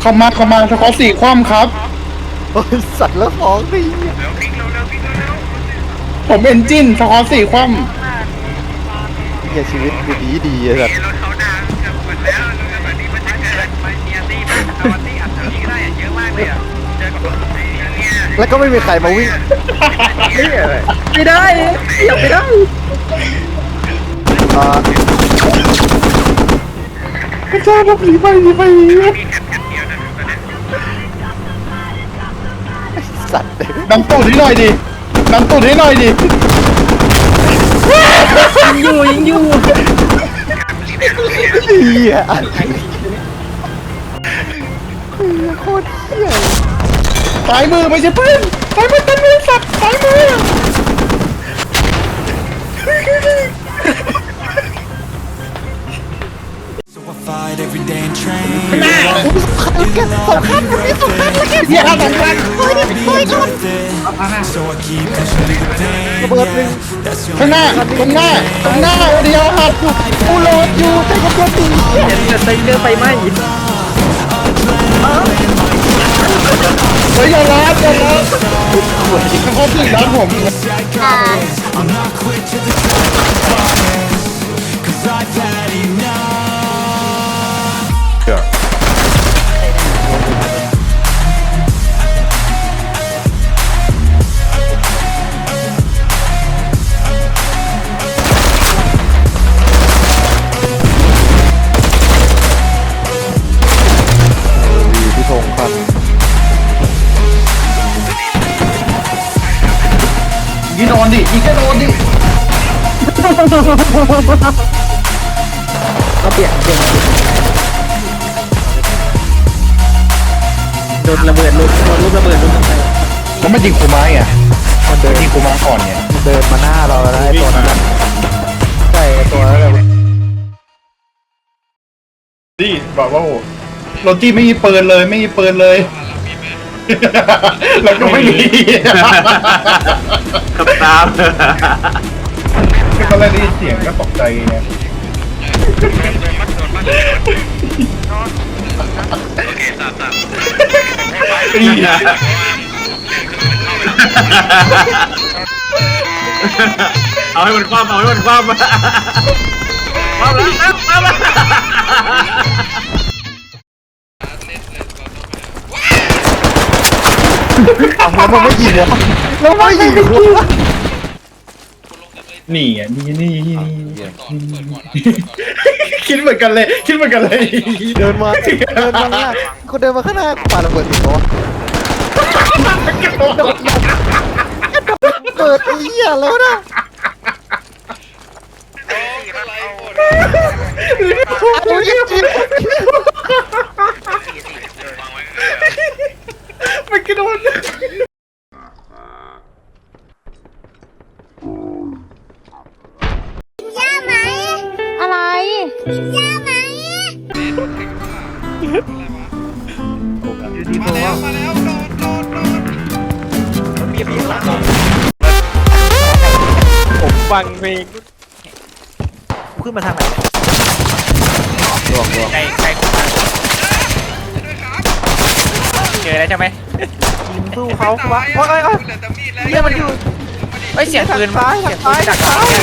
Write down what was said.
เข้ามาเข้ามาสกอร์สี่คว่ำครับ โอ้ยสัตว์แล้วฟ้องดิเร็วพลิกเร็วเร็วพลิกเร็วเร็วผมเอนจินสกอร์สี่คว่เหี้ยชีวิตกูดีดีไอ้สัตว์รถเขาดังเกือบหมดแล้วรถแบบนี้มันจะเกิดมันเนียตี้มันตอนที่อัดนี้ก็ได้เยอะมากเลยอะเจอกับรถไอ้เนี่ยแล้วก็ไม่มีใครมาวิ่งไม่ได้อย่าไปได้อ่าำพระเจ้าครับหนีไปหนีไปหนีไปมีแคปแสัตว์ดังตูดให้หน่อยดิดังตูดให้หน่อยดิยิงอยู่ยิงอยู่เหี้ยโคตรเหี้ยสายมือไม่ใช่เพื่อนสายมือตันมือสัตว์สายมือ So I fight every day and train. สำคัญมันไม่สำคัญแล้วแกเหี้ยสำคัญเฮ้ยเฮ้ยชน So I keep pushing through the pain. ระเบิดหนึ่ง That's the ข้างหน้าข้างหน้าข้างหน้าเดียวหัดกูโหลดอยู่แต่ก็ตัวตีจะไซเดอร์ไฟไหม้เฮ้ยอย่ารับอย่ารับสกอร์สี่รับผม I'm not ก็เปลี่ยนเปลี่ยนโดนระเบิดลูกโดนลูกระเบิดลูกไปแล้วมันยิงคูม้าไงมันเดินยิงคูม้าก่อนไงเดินมาหน้าเราแล้วไอ้ตัวนั้นน่ะใช่ไอ้ตัวนั้นแหละดิบอกว่าโอ้โรตี้ไม่มีปืนเลยไม่มีปืนเลย แล้วก็ไม่มีกับตาม ก็เลยได้ยินเสียงก็ตกใจไงโอเคตัดตัดอีเอาให้มันคว่ำเอาให้มันคว่ำคว่ำแล้วคว่ำแล้วเอาแล้วมันไม่ยิงวะแล้วไม่ยิง วะนี่อะนี่นี่นี่คิดเหมือนกันเลย คิดเหมือนกันเลยเดินมาเดินมาข้างหน้าคนเดินมาข้างหน้าปาระเบิดติดเขาวะเปิดไอ้เหี้ยแล้วนะเอาเหี้ยจริงมันก ผมฟังเพลงขึ้นมาทางไหนหลวงหลวงใกล้ใกล้เจอแล้วใช่ไหมยิงสู้เขาวะโอ้ยโอ้ยโอ้ยเรื่องมันอยู่เฮ้ยเสียงปืนมาเสียงปืนจากไหนเนี่ย